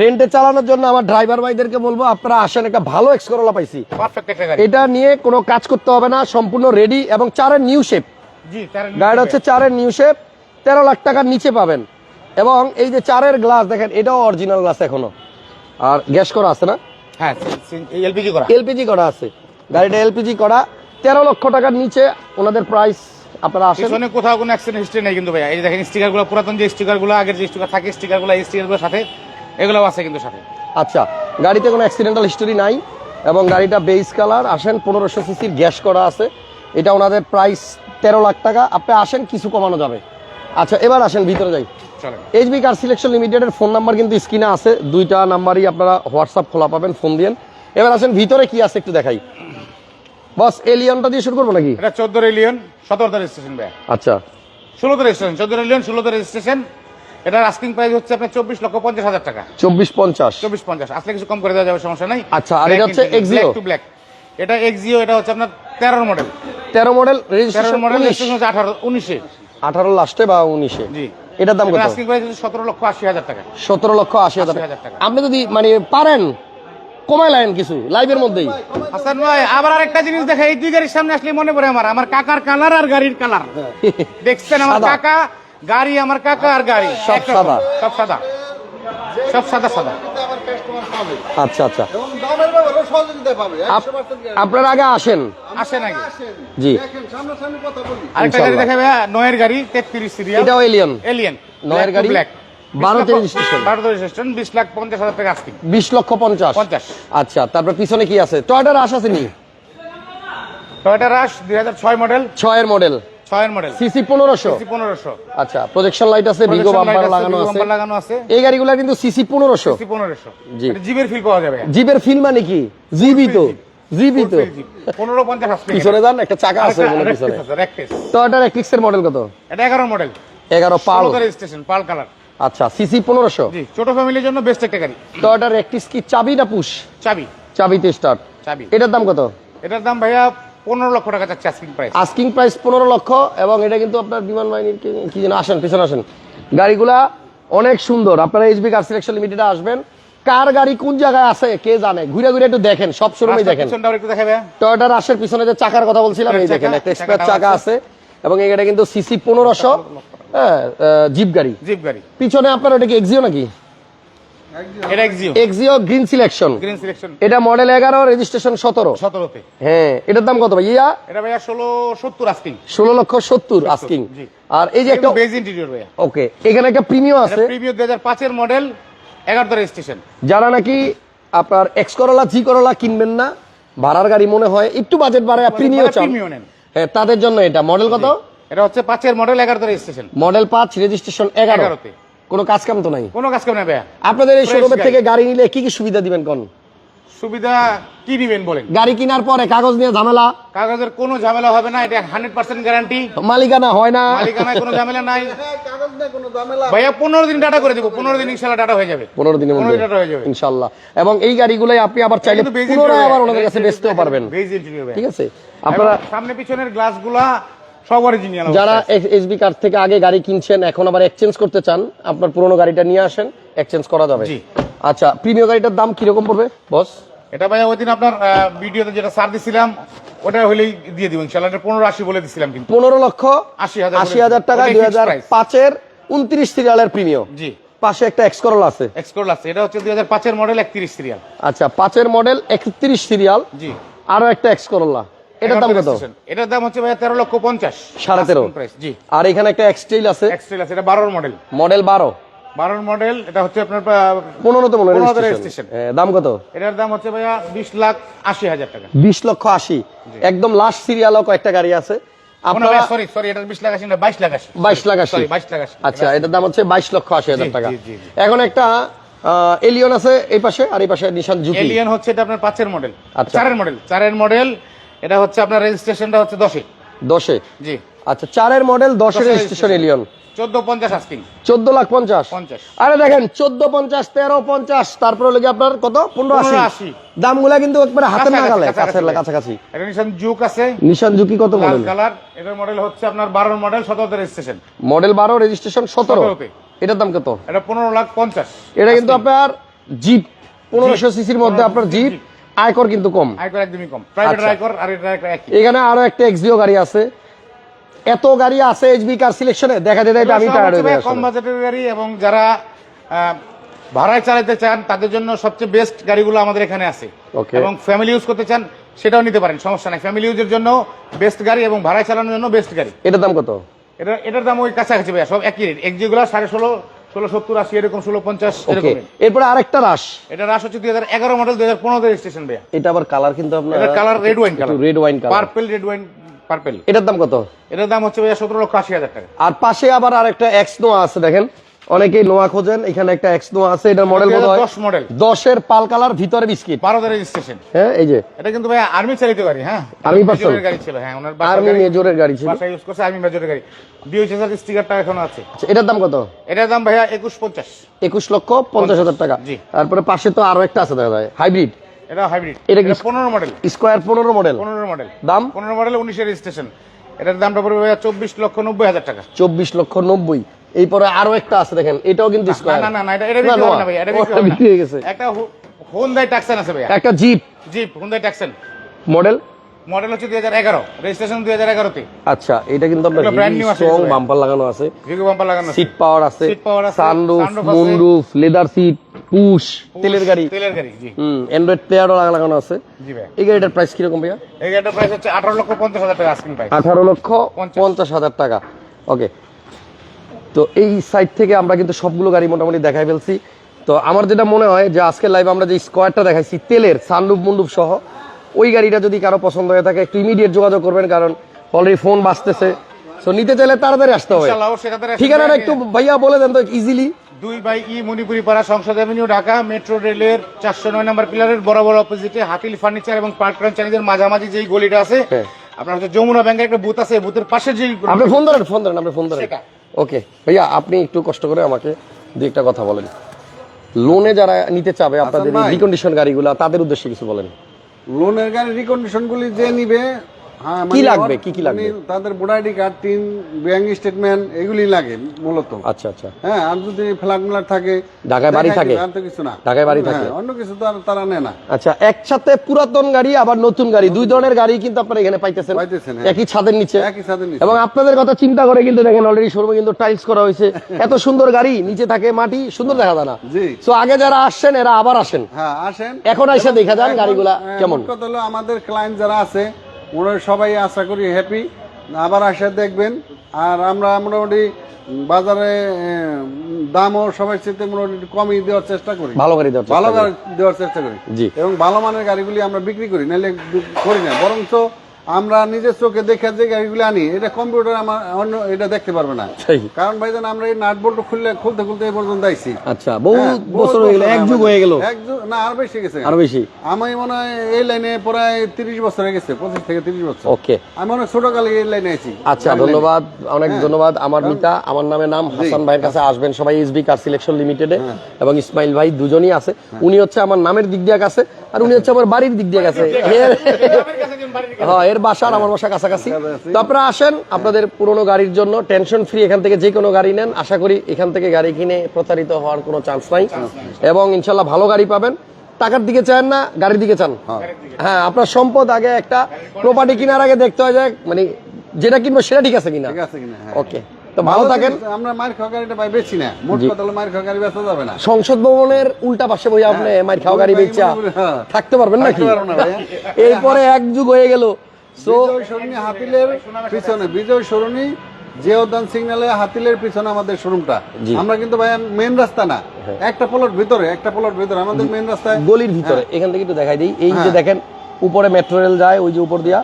রেন্টে চালানোর জন্য আমার ড্রাইভার ভাইদেরকে বলব আপনারা আসেন একটা ভালো এক্স করোলা পাইছি এটা নিয়ে কোনো কাজ করতে হবে না সম্পূর্ণ রেডি এবং চারের নিউ শেপ গাড়িটা হচ্ছে চারের নিউ শেপ তেরো লাখ টাকার নিচে পাবেন। এবং এই যে চারের গ্লাস দেখেন এটাও অরিজিনাল গ্লাস এখনও। আর গ্যাস করা আছে না? হ্যাঁ এলপিজি করা। এলপিজি করা আছে। গাড়িটা এলপিজি করা তেরো লক্ষ টাকার নিচে ওনাদের প্রাইস আপনারা আসেন। পিছনে কোথাও কোনো অ্যাক্সিডেন্ট হিস্ট্রি নেই কিন্তু ভাইয়া। এই দেখেন স্টিকারগুলো পুরাতন যে স্টিকারগুলো আগের যে স্টিকার থাকে স্টিকারগুলো এই স্টিকারগুলোর সাথে এগুলো আছে কিন্তু সাথে। আচ্ছা গাড়িতে কোনো অ্যাক্সিডেন্টাল হিস্টোরি নাই এবং গাড়িটা বেস কালার আসেন পনেরোশো সিসির গ্যাস করা আছে। এটা ওনাদের প্রাইস তেরো লাখ টাকা। আপনি আসেন কিছু কমানো যাবে। আচ্ছা এবার আসেন ভিতরে যাই। এইচবি কার সিলেকশন লিমিটেডের ফোন নাম্বার কিন্তু স্ক্রিনে আছে। দুইটা নাম্বারই আপনারা হোয়াটসঅ্যাপ খোলা পাবেন ফোন দিয়েন। এবার আসেন ভিতরে কি আছে একটু দেখাই। বস এলিয়নটা দিয়ে শুরু করব নাকি? এটা চোদ্দ রেলিয়ন সতেরোতে রেজিস্ট্রেশন ভাইয়া। আচ্ছা। ষোলোতে রেজিস্ট্রেশন চোদ্দ রেলিয়ন ষোলোতে রেজিস্ট্রেশন এটার আস্কিং প্রাইস হচ্ছে আপনার চব্বিশ লক্ষ পঞ্চাশ হাজার টাকা। চব্বিশ পঞ্চাশ। চব্বিশ পঞ্চাশ। আসলে কিছু কম করে দেওয়া যাবে সমস্যা নাই। আচ্ছা, আর এটা হচ্ছে Exio? টু ব্ল্যাক এটা এক্সিও এটা হচ্ছে আপনার তেরোর মডেল তেরো মডেল রেজিস্ট্রেশন মডেল রেজিস্ট্রেশন হচ্ছে আঠারো উনিশে। আঠারো লাস্টে বা উনিশে? জি। এটার দাম কত? আস্কিং প্রাইস হচ্ছে সতেরো লক্ষ আশি হাজার টাকা। সতেরো লক্ষ আশি হাজার টাকা। আপনি যদি মানে পারেন কমাই লাইন কিছু লাইভের মধ্যেই। হাসান ভাই আবার আরেকটা জিনিস দেখা এই দুই গাড়ির সামনে আসলে মনে পড়ে আমার আমার কাকার কালার আর গাড়ির কালার। দেখছেন আমার কাকা গাড়ি আমার কাকা আর গাড়ি। সব সাদা। সব সাদা। সব সাদা সাদা। আচ্ছা আচ্ছা। এবং দামের ব্যাপারে সহযোগিতা পাবে আপ- 100% guarantee। আপনারা আগে আসেন। আসেন, জি। দেখেন সামনাসামনি আরেকটা গাড়ি। দেখে ভাইয়া নয়ের গাড়ি তেত্রিশ সিরিয়াল। এটাও এলিয়ন এলিয়ান নয়ের গাড়ি, ব্ল্যাক বিশ লাখ পঞ্চাশ হাজার টাকা বিশ লক্ষ পঞ্চাশ। পঞ্চাশ। আচ্ছা তারপর পিছনে কি আছে? টয়টার আশ আছে নি? টয়টা রাশ দুই হাজার ছয় মডেল ছয়ের মডেল ছয়ের মডেল সিসি পনেরোশো। পনেরোশো। আচ্ছা প্রজেকশন লাইট আছে ভিগো বাম্পার লাগানো আছে। লাগানো আছে। এই গাড়িগুলো কিন্তু সিসি পনেরোশো। পনেরোশো। জি। জিবের ফিল পাওয়া যাবে। ফিল মানে কি? জীবিত জীবিত পনেরো পঞ্চাশ পিছনে যান একটা চাকা আছে পিছনে। টয়টার মডেল কত? এটা এগারো মডেল এগারো পাল। রেজিস্ট্রেশন পাল কালার আচ্ছা সিসি পনেরোশো। ছোট ফ্যামিলির জন্য বেস্ট একটা গাড়ি। টয়টার একটিস কি চাবি না পুশ? চাবি। চাবিতে স্টার্ট চাবি। এটার দাম কত? এটার দাম ভাইয়া পনেরো লক্ষ টাকা চাচ্ছে আস্কিং প্রাইস আস্কিং প্রাইস পনেরো লক্ষ এবং এটা কিন্তু আপনার বিমান বাহিনীর কি- যেন আসেন পিছনে আসেন। গাড়িগুলা অনেক সুন্দর। আপনারা এইচবি কার সিলেকশন লিমিটেডে আসবেন। কার গাড়ি কোন জায়গায় আছে কে জানে? ঘুরে ঘুরে একটু দেখেন সব শোরুমে দেখেন। টয়োটার আশের পিছনে যে চাকার কথা বলছিলাম এই দেখেন একটা স্পেয়ার চাকা আছে। এবং গাড়ি কিন্তু সিসি পনেরোশো। হ্যাঁ জিপ গাড়ি। জিপ গাড়ি। পিছনে আপনার ওটা কি এক্সিও নাকি? এটা Axio Axio green selection green selection এটা মডেল এগারো রেজিস্ট্রেশন সতেরো। সতেরোতে। হ্যাঁ এটার দাম কত ভাইয়া এটা আস্কিং লক্ষ আস্কিং আর এই যে একটা বেজ ইন্টেরিয়র ভাইয়া। ওকে এখানে একটা আছে। মডেল রেজিস্ট্রেশন যারা নাকি আপনার এক্স করলা জি করলা কিনবেন না ভাড়ার গাড়ি মনে হয় একটু বাজেট বাড়ায় চান। হ্যাঁ তাদের জন্য এটা। মডেল কত? এটা হচ্ছে পাঁচের মডেল এগারোতে রেজিস্ট্রেশন মডেল পাঁচ রেজিস্ট্রেশন এগারোতে। কোনো কাজ কাম তো নাই? কোনো কাজ কেমন ভাইয়া। আপনাদের এই শোরুমের থেকে গাড়ি নিলে কি কি সুবিধা দিবেন কোন? সুবিধা কি দিবেন বলেন? গাড়ি কেনার পরে কাগজ নিয়ে ঝামেলা? কাগজের কোনো ঝামেলা হবে না এটা হান্ড্রেড পার্সেন্ট গ্যারান্টি মালিকানা হয় না। মালিকানায় কোনো ঝামেলা নাই। হ্যাঁ, কাগজ নেই কোনো ঝামেলা। ভাইয়া পনেরো দিন ডাটা করে দেবো পনেরো দিন ইনশাল্লাহ ডাটা হয়ে যাবে। পনেরো দিনের পনেরো মধ্যে। দিন হয়ে যাবে। ইনশাল্লাহ এবং এই গাড়িগুলোই আপনি আবার চাইলে পুনরায় আবার ওনাদের কাছে বেচতেও পারবেন। ঠিক আছে? আপনারা সামনে পিছনের গ্লাসগুলা সব অরিজিনাল যারা এসবি কার থেকে আগে গাড়ি কিনছেন এখন আবার এক্সচেঞ্জ করতে চান আপনার পুরোনো গাড়িটা নিয়ে আসেন এক্সচেঞ্জ করা যাবে। আচ্ছা প্রিমিয়াম গাড়িটার দাম কীরকম পড়বে বস এটা ভাইয়া ওই দিন আপনার ভিডিওতে যেটা সার দিছিলাম ওটা হলেই দিয়ে দিব ইনশাল্লাহ। এটা পনেরো আশি বলে দিছিলাম কিন্তু। পনেরো লক্ষ আশি হাজার আশি হাজার টাকা দুই হাজার পাঁচের উনত্রিশ সিরিয়ালের প্রিমিয়াম জি। পাশে একটা এক্সকরল আছে। এক্সকোর আছে। এটা হচ্ছে দুই হাজার পাঁচের মডেল একত্রিশ সিরিয়াল আচ্ছা পাঁচের মডেল একত্রিশ সিরিয়াল জি। আরও একটা এক্স করল্লা এটার দাম কত? এটার দাম হচ্ছে ভাইয়া তেরো লক্ষ পঞ্চাশ সাড়ে তেরো। জি। আর এখানে একটা এক্সটেইল আছে। এক্সট্রেল আছে এটা বারোর মডেল মডেল বারো। বারোর মডেল এটা হচ্ছে আপনার আহ, পনেরোতে পনেরোতে registration। দাম কত? এটার দাম হচ্ছে ভাইয়া বিশ লাখ আশি হাজার টাকা। বিশ লক্ষ আশি। একদম লাস্ট সিরিয়ালও কয়েকটা গাড়ি আছে। আপনারা সরি সরি এটা বিশ লাখ আশি না বাইশ লাখ আশি। বাইশ লাখ আশি। সরি বাইশ লাখ আশি। আচ্ছা এটার দাম হচ্ছে বাইশ লক্ষ আশি হাজার টাকা। এখন একটা এলিয়ন আছে এই পাশে আর এই পাশে নিশান জুকি এলিয়ান হচ্ছে এটা আপনার পাঁচের মডেল আচ্ছা। চারের মডেল চারের মডেল এটা হচ্ছে আপনার রেজিস্ট্রেশনটা হচ্ছে দশে। দশে? জি। আচ্ছা চারের মডেল দশের রেজিস্ট্রেশন এলিয়ন চোদ্দ পঞ্চাশ আস্কিং চোদ্দ লাখ পঞ্চাশ। আরে দেখেন চোদ্দ পঞ্চাশ তেরো পঞ্চাশ তারপরে লেগে আপনার কত? পনেরো আশি। দামগুলা কিন্তু একবারে হাতের নাগালে। কাছের কাছাকাছি। এটা নিশান জুক আছে। নিশান জুকি কত লাল মডেল কালার। এটার মডেল হচ্ছে আপনার বারোর মডেল সতেরোতে রেজিস্ট্রেশন মডেল বারো রেজিস্ট্রেশন সতেরো। এটার দাম কত? এটা পনেরো লাখ পঞ্চাশ। এটা কিন্তু আপনার জিপ পনেরোশো সিসির মধ্যে আপনার জিপ আয়কর কিন্তু কম। আয়কর একদমই কম। প্রাইভেট আচ্ছা। আয়কর আর এটা একটা একই। এখানে আরও একটা এক্সডিও গাড়ি আছে। এত গাড়ি আছে এইচবি কার সিলেকশনে দেখা যেতে এটা আমি টায়ার্ড হয়ে ভাই কম বাজেটের গাড়ি এবং যারা ভাড়ায় চালাতে চান তাদের জন্য সবচেয়ে বেস্ট গাড়িগুলো আমাদের এখানে আছে. এবং ফ্যামিলি ইউজ করতে চান সেটাও নিতে পারেন সমস্যা নাই। ফ্যামিলি ইউজের জন্য বেস্ট গাড়ি এবং ভাড়ায় চালানোর জন্য বেস্ট গাড়ি। এটার দাম কত? এটা এটার দাম ওই কাছাকাছি ভাইয়া সব একই রেট এক যেগুলো সাড়ে ষোলো ষোলো সত্তর আশি এরকম ষোলো পঞ্চাশ এরকম এরপরে আরেকটা এটা রাস হচ্ছে দুই হাজার এগারো মডেল দুই হাজার পনেরো স্টেশন ভাইয়া। এটা আবার কালার কিন্তু আপনার colour red wine colour red wine purple red wine purple এটার দাম কত? এটার দাম হচ্ছে ভাইয়া সতেরো লক্ষ আশি হাজার টাকা। আর পাশে আবার আরেকটা আছে দেখেন। অনেকেই নোয়া খোঁজেন এখানে একটা এক্স নোয়া আছে এটার মডেল কত হয় মডেল দশের পাল কালার ভিতরে বিস্কিট। বারোতে রেজিস্ট্রেশন হ্যাঁ এই যে। এটা কিন্তু ভাই আর্মি চালিত গাড়ি হ্যাঁ? Army person? গাড়ি ছিল হ্যাঁ ওনার আর্মি মেজরের গাড়ি ছিল। বাসা ইউজ করছে আর্মি মেজরের গাড়ি। ডিওএইচএস স্টিকারটা এখনও আছে। আচ্ছা, এটার দাম কত? এটার দাম ভাইয়া একুশ পঞ্চাশ। একুশ লক্ষ পঞ্চাশ হাজার টাকা। জি। তারপরে পাশে তো আরও একটা আছে দেখা যায় হাইব্রিড এটা হাইব্রিড এটা কি- পনেরো মডেল স্কোয়ার পনেরো মডেল পনেরো মডেল দাম? পনেরো মডেল উনিশের রেজিস্ট্রেশন এটার দামটা পড়বে ভাইয়া চব্বিশ লক্ষ নব্বই হাজার টাকা। চব্বিশ লক্ষ নব্বই। এই পরে আরও একটা আছে দেখেন এটাও কিন্তু স্কোয়ার না না না এটা এটা বিক্রি হবে না ভাইয়া এটা বিক্রি হবে না। হয়ে গেছে। একটা হোন্দাই ট্যাক্সন আছে ভাইয়া। একটা jeep jeep Hyundai Tucson model model হচ্ছে দুই হাজার এগারো রেজিস্ট্রেশন দুই হাজার এগারোতে। আচ্ছা এটা কিন্তু আপনার brand new আছে স্ট্রং বাম্পার লাগানো আছে। ভিগো বাম্পার লাগানো আছে। সিট পাওয়ার আছে। Seat power আছে, sunroof moonroof leather seat push তেলের গাড়ি। তেলের গাড়ি জি। হুম অ্যান্ড্রয়েড প্লেয়ারও লাগানো আছে। জি ভাই। এই গাড়িটার প্রাইস কীরকম ভাইয়া? এই গাড়িটার প্রাইস হচ্ছে আঠারো লক্ষ পঞ্চাশ হাজার টাকা আস্কিং প্রাইস আঠারো লক্ষ পঞ্চাশ। পঞ্চাশ হাজার টাকা। ওকে তো এই সাইড থেকে আমরা কিন্তু সবগুলো গাড়ি মোটামুটি দেখাই ফেলছি। তো আমার যেটা মনে হয় যে আজকের লাইভে আমরা যে স্কোয়ারটা দেখাইছি তেলের সানরুফ মুন্ডুপ সহ ওই গাড়িটা যদি কারও পছন্দ হয়ে থাকে একটু ইমিডিয়েট যোগাযোগ করবেন কারণ অলরেডি ফোন বাঁচতেছে তো নিতে চাইলে তাড়াতাড়ি আসতে হবে। ঠিকানাটা একটু ভাইয়া বলে দেন তো ইজিলি দুই বাই ই মণিপুরি পাড়া সংসদ এভিনিউ ঢাকা মেট্রো রেলের চারশো নয় নম্বর পিলারের বরাবর অপোজিটে হাতিল ফার্নিচার এবং পার্ক চাইনিজের মাঝামাঝি যেই গলিটা আছে হ্যাঁ। আপনার হচ্ছে যমুনা ব্যাংকের একটা বুথ আছে বুথের পাশে যেই আপনি ফোন ধরেন ফোন ধরেন আপনি ফোন ধরেন। ওকে। ভাইয়া আপনি একটু কষ্ট করে আমাকে দু একটা কথা বলেন। লোনে যারা নিতে চাবে আপনাদের। রিকন্ডিশন গাড়িগুলা তাদের উদ্দেশ্যে কিছু বলেন। লোনের গাড়ি রিকন্ডিশনগুলি যে নিবে কি লাগবে? কি কি লাগবে? মানে তাদের voter ID card TIN bank statement এগুলি লাগে মূলত আচ্ছা আচ্ছা হ্যাঁ আর যদি ফ্ল্যাট মিলার থাকে ঢাকায় বাড়ি থাকে? আর তো কিছু না ঢাকায় বাড়ি থাকে? হ্যাঁ, অন্য কিছু তো আর তারা নেয় না আচ্ছা একসাথে পুরাতন গাড়ি আবার নতুন গাড়ি দুই ধরনের গাড়ি কিন্তু আপনারা এখানে পাইতেছেন পাইতেছেন, হ্যাঁ। একই ছাদের নিচে একই ছাদের নিচে। এবং আপনাদের কথা চিন্তা করে কিন্তু দেখেন অলরেডি শোরুমে কিন্তু টাইলস করা হয়েছে এত সুন্দর গাড়ি নিচে থাকে মাটি সুন্দর দেখা যায় না জি। তো আগে যারা আসছেন এরা আবার আসেন হ্যাঁ আসেন এখন এসে দেখা যান গাড়িগুলা হ্যাঁ, কেমন কথা হলো আমাদের ক্লায়েন্ট যারা আছে ওরা সবাই আশা করি হ্যাপি আবার আসে দেখবেন। আর আমরা মোটামুটি বাজারে দামও সবাই চেয়ে মোটামুটি কমই দেওয়ার চেষ্টা করি। ভালো গাড়ি দেওয়ার ভালো গাড়ি দেওয়ার চেষ্টা করি। জি। এবং ভালো মানের গাড়িগুলি আমরা বিক্রি করি নাহলে করি না। বরঞ্চ আমরা নিজের চোখে দেখে যে গাড়িগুলি আনি এটা কম্পিউটার আমার অন্য এটা দেখতে পারবে না। কারণ ভাইজান আমরা এই নাট বল্টু খুললে খুলতে খুলতে এই পর্যন্ত আইছি। আচ্ছা বহু হ্যাঁ, বছর হয়ে গেল এক যুগ হয়ে গেল। এক যুগ- না আর বেশি গেছে। আরও বেশি। আমি মনে হয় এই লাইনে প্রায় তিরিশ বছর হয়ে গেছে পঁচিশ থেকে তিরিশ বছর। ওকে। আমি অনেক ছোটকালে এই লাইনে আছি আচ্ছা ধন্যবাদ অনেক ধন্যবাদ। আমার মিতা আমার নামে নাম হাসান ভাইয়ের কাছে আসবেন সবাই এসবি কার সিলেকশন লিমিটেডে এবং ইসমাইল ভাই দুজনই আছে। উনি হচ্ছে আমার নামের দিক দিয়ে কাছে। আর উনি হচ্ছে আমার বাড়ির দিক দিয়ে গেছে। এর- হ্যাঁ এর বাসা আর আমার বাসা কাছাকাছি। তো আপনারা আসেন আপনাদের পুরনো গাড়ির জন্য। টেনশন ফ্রি এখান থেকে যে কোনো গাড়ি নেন। আশা করি এখান থেকে গাড়ি কিনে প্রতারিত হওয়ার কোনো চান্স নাই। এবং ইনশাল্লাহ ভালো গাড়ি পাবেন। টাকার দিকে চান না গাড়ির দিকে চান? হ্যাঁ। আপনার সম্পদ আগে একটা প্রপার্টি কেনার আগে দেখতে হয় যে মানে যেটা কিনবো সেটা ঠিক আছে কিনা? ঠিক আছে কিনা হ্যাঁ। ওকে তো ভালো থাকেন। আমরা মায়ের খাওয়া গাড়িটা পাই বেশি না। মোট কথা হলো মায়ের খাওয়া গাড়ি বেচা যাবে না। সংসদ ভবনের উল্টা পাশে বই আপনি মাইর খাওয়া গাড়ি বেচা হ্যাঁ। থাকতে পারবেন নাকি? ভাইয়া। এরপরে এক যুগ হয়ে গেল। সো বিজয় সরণি হাতিলের পিছনে বিজয় সরণি হাতিলের পিছনে আমাদের শোরুমটা। আমরা কিন্তু ভাই মেন রাস্তা না। একটা প্লট ভিতরে একটা প্লট ভিতরে আমাদের মেন রাস্তায়। গলির ভিতরে এখান থেকে একটু দেখাই দিই। এই যে হ্যাঁ। দেখেন উপরে মেট্রো রেল যায় ওই যে উপর দিয়া।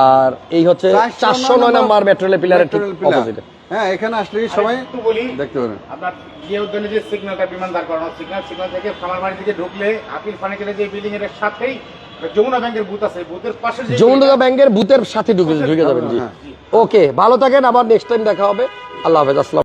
আর এই হচ্ছে চারশো নয় নাম্বার মেট্রো রেল পিলারের ঠিক। অপোজিটে হ্যাঁ এখানে আসলে সবাই বলি দেখতে পারেন। আপনার গিয়ে উদ্যানে যে সিগন্যালটা বিমান দাঁড় করানো সিগন্যাল সিগন্যাল থেকে খামার বাড়ি থেকে ঢুকলে আপিল ফার্নিচারের যে বিল্ডিং এর সাথেই যমুনা ব্যাংকের বুথ আছে বুথের পাশে যে যমুনা ব্যাংকের বুথের সাথে ঢুকে ঢুকে যাবেন জি। ওকে ভালো থাকেন আবার নেক্সট টাইম দেখা হবে। আল্লাহ হাফেজ আসসালাম